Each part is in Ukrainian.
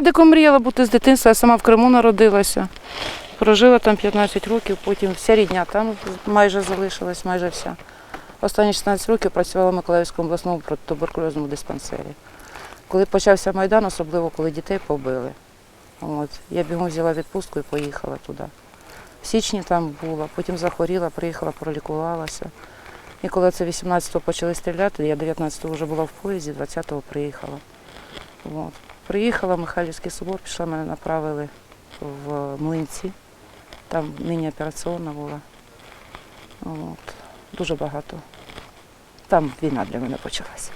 Медиком мріяла бути з дитинства, я сама в Криму народилася. Прожила там 15 років, потім вся рідня там майже залишилась, майже вся. Останні 16 років працювала в Миколаївському обласному протитуберкульозному диспансері. Коли почався Майдан, особливо коли дітей побили, от, я бігом взяла відпустку і поїхала туди. В січні там була, потім захворіла, приїхала, пролікувалася. І коли це 18-го почали стріляти, я 19-го вже була в поїзді, 20-го приїхала. От. Приїхала в Михайлівський собор, пішла, мене направили в Млинці. Там міні-операційна була. От. Дуже багато. Там війна для мене почалася.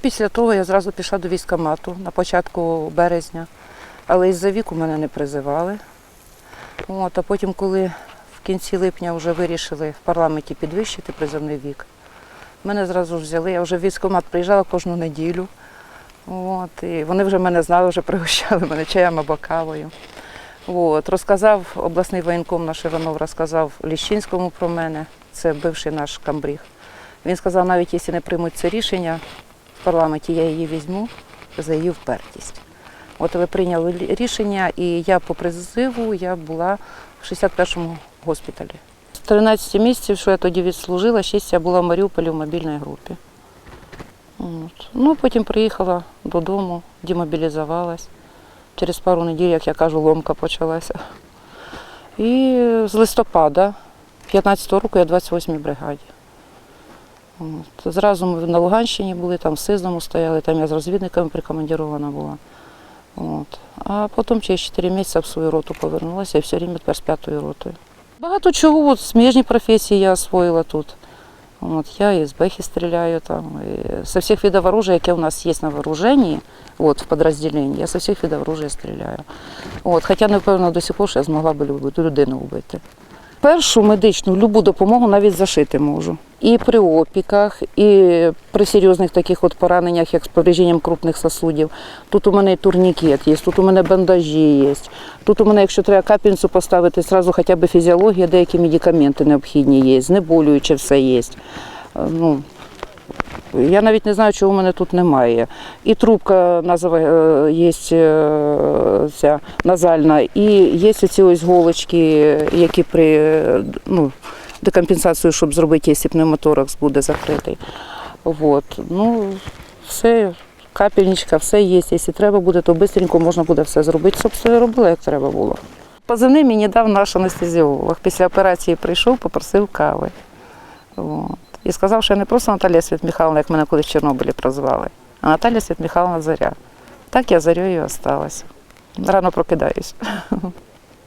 Після того я зразу пішла до військкомату на початку березня, але із-за віку мене не призивали. От, а потім, коли в кінці липня вже вирішили в парламенті підвищити призовний вік, мене зразу взяли. Я вже в військкомат приїжджала кожну неділю. От, і вони вже мене знали, вже пригощали мене чаєм або кавою. От, розказав обласний воєнком наш Іванов, розказав Ліщинському про мене, це бивший наш камбріг. Він сказав, навіть якщо не приймуть це рішення в парламенті, я її візьму за її впертість. От ви прийняли рішення, і я по призиву я була в 61-му госпіталі. З 13 місяців, що я тоді відслужила, 6 я була в Маріуполі в мобільній групі. От. Ну, потім приїхала додому, демобілізувалась. Через пару неділь, як я кажу, ломка почалася. І з листопада 15-го року я в 28-й бригаді. От. Зразу ми на Луганщині були, там в Сизному стояли, там я з розвідниками прикомандірована була. От. А потім через 4 місяці в свою роту повернулася і все время тепер з п'ятою ротою. Багато чого, от, сміжні професії я освоїла тут. От, я і з бехи стріляю там. І со всіх видів оружия, яке у нас є на вооруженні, от, в підрозділенні, я со всіх видів оружия стріляю. От, хоча не впевнена до сих пор, я змогла б людину вбити. Першу медичну любу допомогу навіть зашити можу. І при опіках, і при серйозних таких от пораненнях, як з поврежденням крупних сосудів. Тут у мене і турнікет є, тут у мене бандажі є. Тут у мене, якщо треба капельницю поставити, зразу хоча б фізіологія, деякі медикаменти необхідні є, знеболююче все є. Е, Ну, я навіть не знаю, чого в мене тут немає. І трубка е, є е, ця назальна, і є ці ось голочки, які при ну, декомпенсацію, щоб зробити, якщо пневмоторакс буде закритий. Вот. Ну, все, капельничка, все є. Якщо треба буде, то швидко можна буде все зробити. Собственно, робила, як треба було. Позивний мені дав наш анестезіолог. Після операції прийшов, попросив кави. От. І сказав, що я не просто Наталія Світ Михайловна, як мене колись в Чорнобилі прозвали, а Наталія Світ Михайловна Заря. Так я зарю і осталася. Рано прокидаюсь.